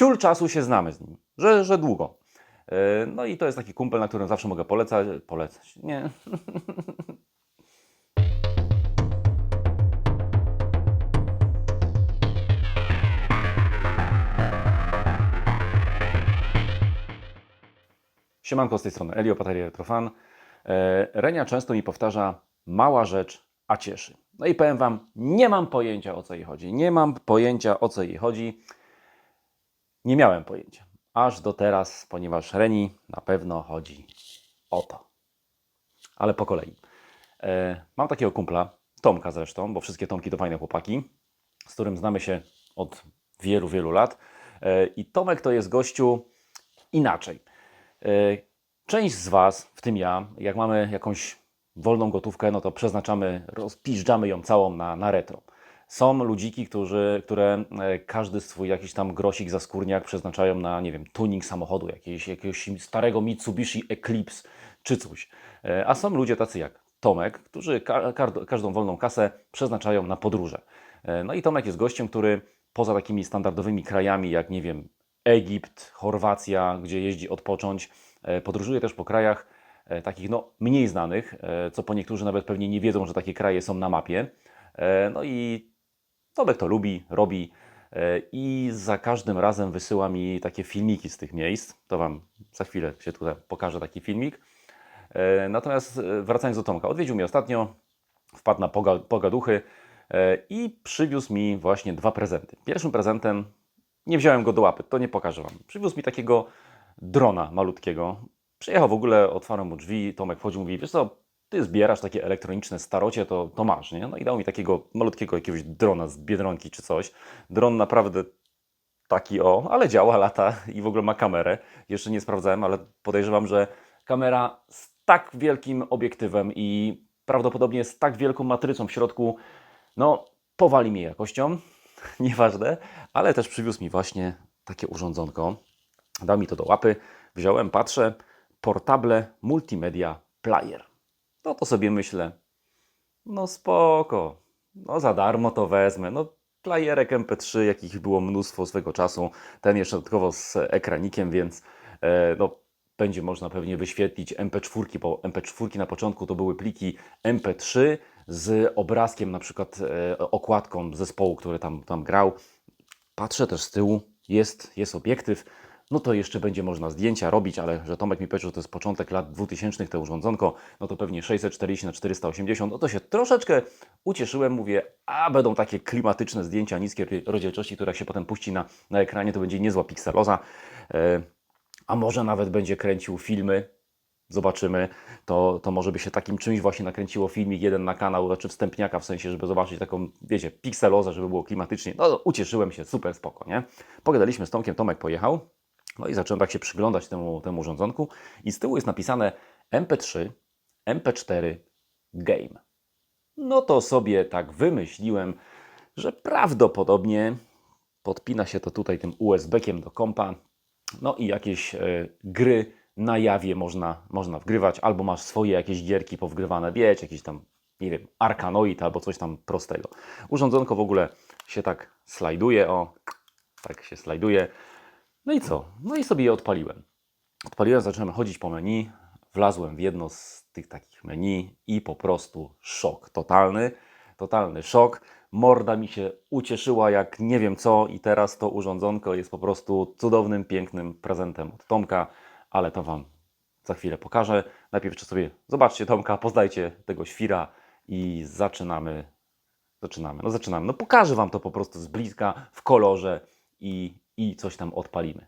ciul czasu się znamy z nim, że, że długo. E, No i to jest taki kumpel, na którym zawsze mogę polecać. Polecać. Nie. Siemanko z tej strony Elio, Bateria Retrofan. E, Renia często mi powtarza, mała rzecz, a cieszy. No i powiem Wam, nie mam pojęcia o co jej chodzi. Nie mam pojęcia o co jej chodzi. Nie miałem pojęcia. Aż do teraz, ponieważ Reni na pewno chodzi o to. Ale po kolei. E, mam takiego kumpla, Tomka zresztą, bo wszystkie Tomki to fajne chłopaki, z którym znamy się od wielu, wielu lat. E, I Tomek to jest gościu inaczej. E, Część z Was, w tym ja, jak mamy jakąś wolną gotówkę, no to przeznaczamy, rozpiżdżamy ją całą na, na retro. Są ludziki, którzy, które e, każdy swój jakiś tam grosik za skórniak przeznaczają na, nie wiem, tuning samochodu, jakiegoś, jakiegoś starego Mitsubishi Eclipse czy coś. E, A są ludzie tacy jak Tomek, którzy ka ka- każdą wolną kasę przeznaczają na podróże. E, No i Tomek jest gościem, który poza takimi standardowymi krajami, jak nie wiem, Egipt, Chorwacja, gdzie jeździ odpocząć, podróżuje też po krajach takich no, mniej znanych, co po niektórzy nawet pewnie nie wiedzą, że takie kraje są na mapie. No i Tomek to lubi, robi e, i za każdym razem wysyła mi takie filmiki z tych miejsc. To Wam za chwilę się tutaj pokażę taki filmik. E, Natomiast e, wracając do Tomka, odwiedził mnie ostatnio, wpadł na poga- pogaduchy i przywiózł mi właśnie dwa prezenty. Pierwszym prezentem, nie wziąłem go do łapy, to nie pokażę Wam. Przywiózł mi takiego drona malutkiego. Przyjechał w ogóle, otwarłem mu drzwi, Tomek wchodził, mówi, wiesz co, ty zbierasz takie elektroniczne starocie, to, to masz, nie? No i dał mi takiego malutkiego jakiegoś drona z Biedronki czy coś. Dron naprawdę taki o, ale działa, lata i w ogóle ma kamerę. Jeszcze nie sprawdzałem, ale podejrzewam, że kamera z tak wielkim obiektywem i prawdopodobnie z tak wielką matrycą w środku, no powali mnie jakością, nieważne, ale też przywiózł mi właśnie takie urządzonko. Dał mi to do łapy, wziąłem, patrzę, portable multimedia player. No to sobie myślę, no spoko, no za darmo to wezmę. No playerek MP3, jakich było mnóstwo swego czasu, ten jeszcze dodatkowo z ekranikiem, więc e, no, będzie można pewnie wyświetlić MP4, bo MP4 na początku to były pliki MP3 z obrazkiem, na przykład e, okładką zespołu, który tam, tam grał. Patrzę też z tyłu, jest, jest obiektyw, no to jeszcze będzie można zdjęcia robić, ale że Tomek mi powiedział, że to jest początek lat 2000 te urządzonko, no to pewnie 640 na 480, no to się troszeczkę ucieszyłem, mówię, a będą takie klimatyczne zdjęcia niskiej rozdzielczości, które jak się potem puści na, na ekranie, to będzie niezła pikseloza, e, a może nawet będzie kręcił filmy, zobaczymy, to, to może by się takim czymś właśnie nakręciło filmik jeden na kanał, znaczy wstępniaka w sensie, żeby zobaczyć taką, wiecie, pikselozę, żeby było klimatycznie. No ucieszyłem się, super spoko, nie? Pogadaliśmy z Tomkiem, Tomek pojechał, no i zacząłem tak się przyglądać temu, temu urządzonku i z tyłu jest napisane MP3, MP4, Game. No to sobie tak wymyśliłem, że prawdopodobnie podpina się to tutaj tym USB-kiem do kompa, no i jakieś e, gry na jawie można, można wgrywać, albo masz swoje jakieś gierki powgrywane, wiecie, jakiś tam, nie wiem, Arkanoid albo coś tam prostego. Urządzonko w ogóle się tak slajduje, o, tak się slajduje. No i co? No i sobie je odpaliłem. Odpaliłem, zacząłem chodzić po menu, wlazłem w jedno z tych takich menu i po prostu szok totalny, totalny szok. Morda mi się ucieszyła jak nie wiem co i teraz to urządzonko jest po prostu cudownym, pięknym prezentem od Tomka, ale to Wam za chwilę pokażę. Najpierw jeszcze sobie zobaczcie Tomka, poznajcie tego świra i zaczynamy. Zaczynamy, no zaczynamy. No pokażę Wam to po prostu z bliska, w kolorze i, i coś tam odpalimy.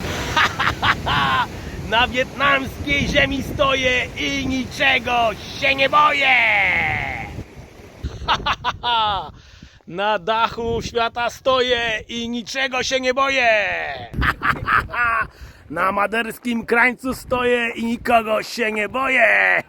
Na wietnamskiej ziemi stoję i niczego się nie boję! Na dachu świata stoję i niczego się nie boję! Na maderskim krańcu stoję i nikogo się nie boję!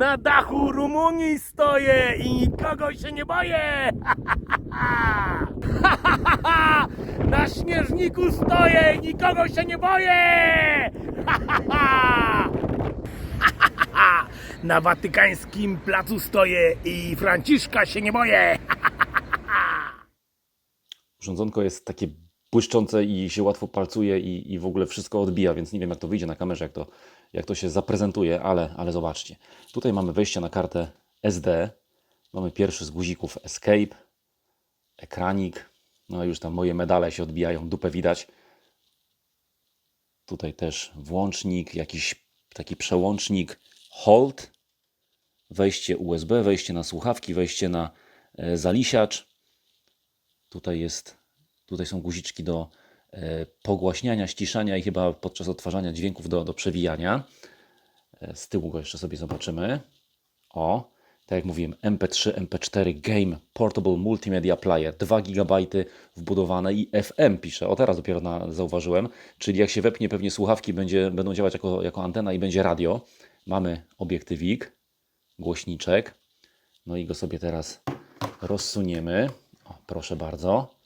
Na dachu Rumunii stoję i nikogo się nie boję! Na śnieżniku stoję i nikogo się nie boję! Na watykańskim placu stoję i Franciszka się nie boję. Urządzonko jest takie błyszczące i się łatwo palcuje i, i w ogóle wszystko odbija, więc nie wiem jak to wyjdzie na kamerze, jak to, jak to się zaprezentuje, ale, ale zobaczcie. Tutaj mamy wejście na kartę SD, mamy pierwszy z guzików Escape, ekranik, no już tam moje medale się odbijają, dupę widać. Tutaj też włącznik, jakiś taki przełącznik, hold, wejście USB, wejście na słuchawki, wejście na e, zalisiacz. Tutaj jest, tutaj są guziczki do e, pogłaśniania, ściszania i chyba podczas odtwarzania dźwięków do, do przewijania. E, z tyłu go jeszcze sobie zobaczymy. O, tak jak mówiłem, MP3, MP4 Game Portable Multimedia Player, 2 GB wbudowane i FM pisze. O teraz dopiero na, zauważyłem, czyli jak się wepnie pewnie słuchawki, będzie, będą działać jako, jako antena i będzie radio. Mamy obiektywik, głośniczek. No i go sobie teraz rozsuniemy. O, proszę bardzo.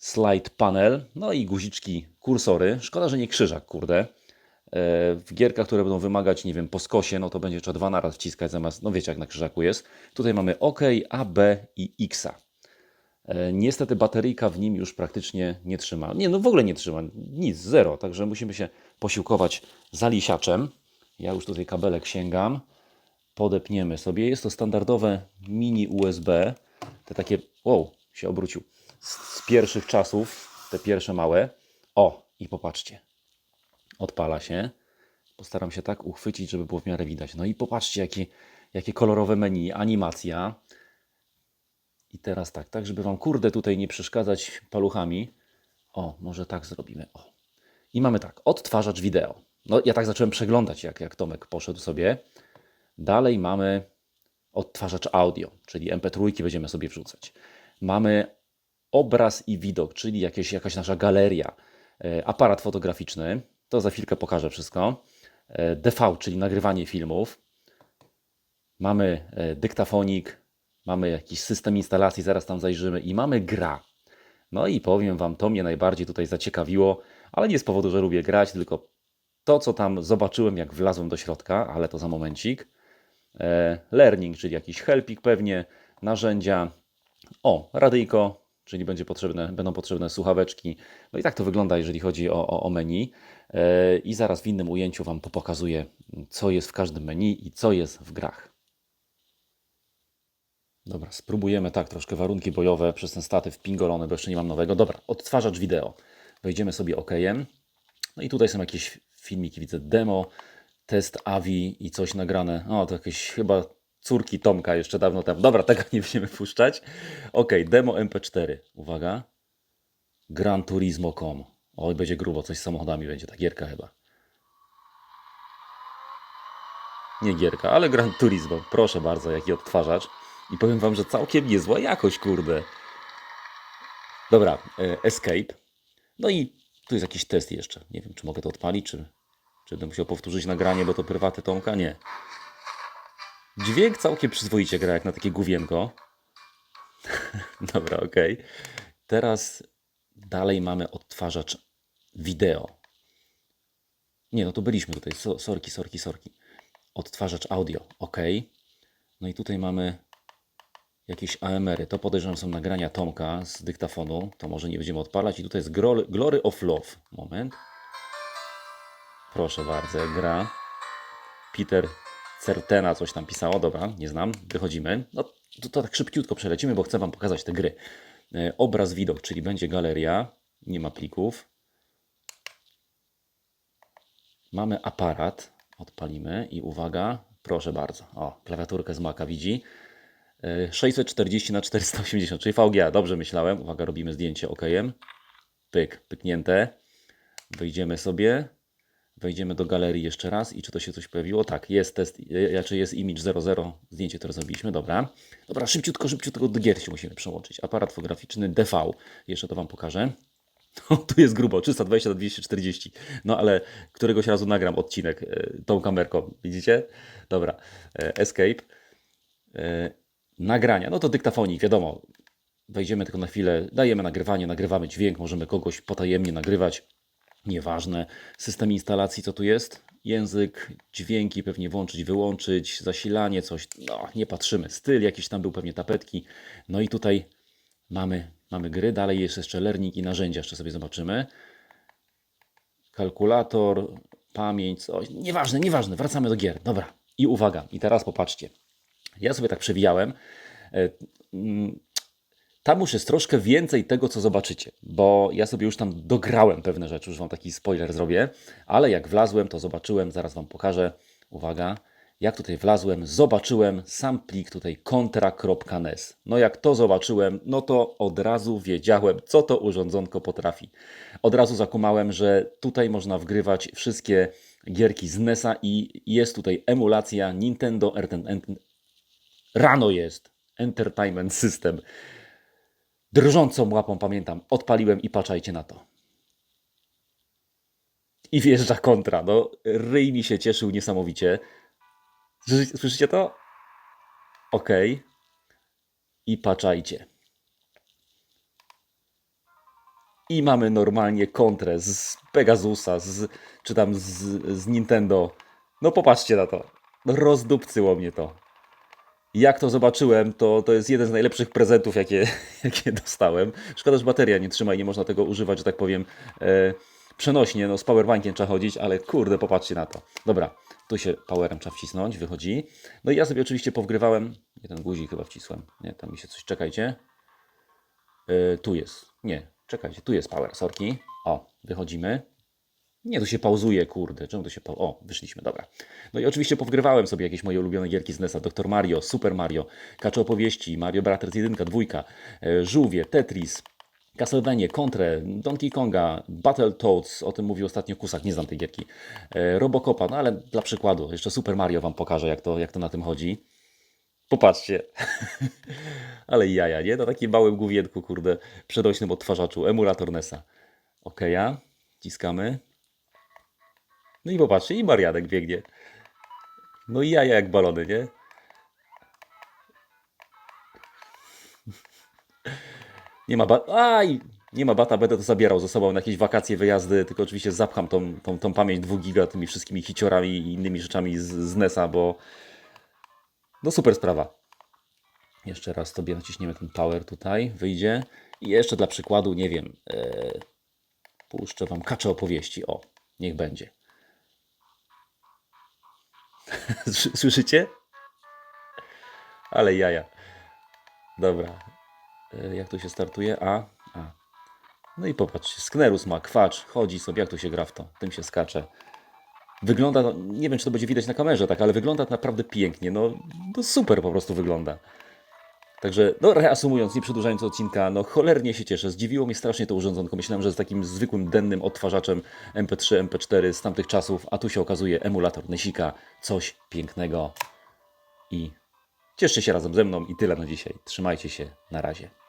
Slide panel, no i guziczki, kursory. Szkoda, że nie krzyżak, kurde. E, W gierkach, które będą wymagać, nie wiem, po skosie, no to będzie trzeba dwa naraz wciskać zamiast, no wiecie jak na krzyżaku jest. Tutaj mamy OK, A, B i X. E, Niestety bateryjka w nim już praktycznie nie trzyma. Nie, no w ogóle nie trzyma, nic, zero. Także musimy się posiłkować zalisiaczem. Ja już tutaj kabelek sięgam. Podepniemy sobie. Jest to standardowe mini USB. Te takie, wow, się obrócił. Z, z pierwszych czasów, te pierwsze małe. O, i popatrzcie. Odpala się. Postaram się tak uchwycić, żeby było w miarę widać. No i popatrzcie, jakie, jakie kolorowe menu, animacja. I teraz tak, tak, żeby Wam kurde tutaj nie przeszkadzać paluchami. O, może tak zrobimy. O. I mamy tak, odtwarzacz wideo. No ja tak zacząłem przeglądać, jak, jak Tomek poszedł sobie. Dalej mamy odtwarzacz audio, czyli MP3 będziemy sobie wrzucać. Mamy obraz i widok, czyli jakieś, jakaś nasza galeria. E, Aparat fotograficzny, to za chwilkę pokażę wszystko. E, DV, czyli nagrywanie filmów. Mamy e, dyktafonik, mamy jakiś system instalacji, zaraz tam zajrzymy i mamy gra. No i powiem Wam, to mnie najbardziej tutaj zaciekawiło, ale nie z powodu, że lubię grać, tylko to, co tam zobaczyłem, jak wlazłem do środka, ale to za momencik. Learning, czyli jakiś helpik pewnie, narzędzia. O, radyjko, czyli będzie potrzebne, będą potrzebne słuchaweczki. No i tak to wygląda, jeżeli chodzi o, o, o menu. E, I zaraz w innym ujęciu Wam pokazuję, co jest w każdym menu i co jest w grach. Dobra, spróbujemy tak, troszkę warunki bojowe przez ten statyw pingolony, bo jeszcze nie mam nowego. Dobra, odtwarzacz wideo. Wejdziemy sobie OKM. No i tutaj są jakieś filmiki, widzę demo, test AVI i coś nagrane. O, to jakieś chyba córki Tomka jeszcze dawno temu. Dobra, tego nie będziemy puszczać. Ok, demo MP4. Uwaga. Gran Turismo.com. Oj, będzie grubo, coś z samochodami będzie, ta gierka chyba. Nie gierka, ale Gran Turismo. Proszę bardzo, jaki odtwarzacz. I powiem Wam, że całkiem niezła jakość, kurde. Dobra, e, Escape. No i tu jest jakiś test jeszcze. Nie wiem, czy mogę to odpalić, czy, czy będę musiał powtórzyć nagranie, bo to prywaty Tomka? Nie. Dźwięk całkiem przyzwoicie gra, jak na takie główienko. Dobra, okej. Teraz dalej mamy odtwarzacz wideo. Nie, no to byliśmy tutaj. So, sorki, sorki, sorki. Odtwarzacz audio. OK. No i tutaj mamy jakieś AMR-y. To podejrzewam są nagrania Tomka z dyktafonu. To może nie będziemy odpalać. I tutaj jest Glory, of Love. Moment. Proszę bardzo, gra. Peter Certena coś tam pisało. Dobra, nie znam. Wychodzimy. No to, to tak szybciutko przelecimy, bo chcę Wam pokazać te gry. E, Obraz, widok, czyli będzie galeria. Nie ma plików. Mamy aparat. Odpalimy i uwaga, proszę bardzo. O, klawiaturkę z Maca widzi. E, 640 na 480, czyli VGA. Dobrze myślałem. Uwaga, robimy zdjęcie OKM. Pyk, pyknięte. Wejdziemy sobie. Wejdziemy do galerii jeszcze raz i czy to się coś pojawiło? Tak, jest test, e, czy jest image 00, zdjęcie, które zrobiliśmy, dobra. Dobra, szybciutko, szybciutko do gier się musimy przełączyć. Aparat fotograficzny DV, jeszcze to Wam pokażę. O, tu jest grubo, 320 na 240. No ale któregoś razu nagram odcinek e, tą kamerką, widzicie? Dobra, escape. Nagrania, no to dyktafonik, wiadomo. Wejdziemy tylko na chwilę, dajemy nagrywanie, nagrywamy dźwięk, możemy kogoś potajemnie nagrywać. Nieważne. System instalacji, co tu jest? język, dźwięki pewnie włączyć, wyłączyć, zasilanie, coś. No, nie patrzymy. Styl jakiś tam był, pewnie tapetki. No i tutaj mamy, mamy gry. Dalej jest jeszcze learning i narzędzia, jeszcze sobie zobaczymy. Kalkulator, pamięć, coś. Nieważne, nieważne. Wracamy do gier. Dobra. I uwaga. I teraz popatrzcie. Ja sobie tak przewijałem. Tam już jest troszkę więcej tego, co zobaczycie, bo ja sobie już tam dograłem pewne rzeczy, już Wam taki spoiler zrobię, ale jak wlazłem, to zobaczyłem, zaraz Wam pokażę, uwaga, jak tutaj wlazłem, zobaczyłem sam plik tutaj kontra.nes. No jak to zobaczyłem, no to od razu wiedziałem, co to urządzonko potrafi. Od razu zakumałem, że tutaj można wgrywać wszystkie gierki z NES-a i jest tutaj emulacja Nintendo Rano jest Entertainment System. Drżącą łapą pamiętam, odpaliłem i patrzajcie na to. I wjeżdża kontra. No, ryj mi się cieszył niesamowicie. Słyszy- Słyszycie to? Okej. I patrzajcie. I mamy normalnie kontrę z Pegasusa, z, czy tam z, z Nintendo. No popatrzcie na to. Rozdupcyło mnie to. Jak to zobaczyłem, to, to jest jeden z najlepszych prezentów, jakie, jakie dostałem. Szkoda, że bateria nie trzyma i nie można tego używać, że tak powiem, e, przenośnie. No, z powerbankiem trzeba chodzić, ale kurde, popatrzcie na to. Dobra, tu się powerem trzeba wcisnąć, wychodzi. No i ja sobie oczywiście powgrywałem. Nie, ten guzik chyba wcisłem. Nie, tam mi się coś, czekajcie. E, tu jest. Nie, czekajcie, tu jest power, sorki. O, wychodzimy. Nie, to się pauzuje, kurde. Czemu to się pau... O, wyszliśmy, dobra. No i oczywiście powgrywałem sobie jakieś moje ulubione gierki z NES-a. Dr. Mario, Super Mario, Kacze Opowieści, Mario Brothers 1, 2, e, Żółwie, Tetris, Castlevania, Contrę, Donkey Konga, Battletoads, o tym mówił ostatnio Kusak, nie znam tej gierki, e, Robocopa, no ale dla przykładu, jeszcze Super Mario Wam pokażę, jak to, jak to na tym chodzi. Popatrzcie. ale jaja, nie? Na takim małym główienku, kurde, przenośnym odtwarzaczu, emulator NES-a. Okej, ja. Ciskamy. No i popatrzcie, i Marianek biegnie. No i jaja jak balony, nie? Nie ma ba... Aj! Nie ma bata, będę to zabierał ze sobą na jakieś wakacje, wyjazdy, tylko oczywiście zapcham tą, tą, tą pamięć 2 giga tymi wszystkimi hiciorami i innymi rzeczami z, z NES-a, bo no super sprawa. Jeszcze raz sobie naciśniemy ten power tutaj, wyjdzie. I jeszcze dla przykładu, nie wiem, e, puszczę Wam kacze opowieści. O, niech będzie. Sły- Słyszycie? Ale jaja. Dobra. E, Jak to się startuje? A, a. No i popatrzcie, Sknerus ma kwacz, chodzi sobie, jak to się gra w to, tym się skacze. Wygląda, no, nie wiem czy to będzie widać na kamerze, tak, ale wygląda naprawdę pięknie, no, no super po prostu wygląda. Także, no reasumując, nie przedłużając odcinka, no cholernie się cieszę. Zdziwiło mnie strasznie to urządzonko. Myślałem, że z takim zwykłym dennym odtwarzaczem MP3, MP4 z tamtych czasów, a tu się okazuje emulator Nesika. Coś pięknego. I cieszcie się razem ze mną i tyle na dzisiaj. Trzymajcie się, na razie.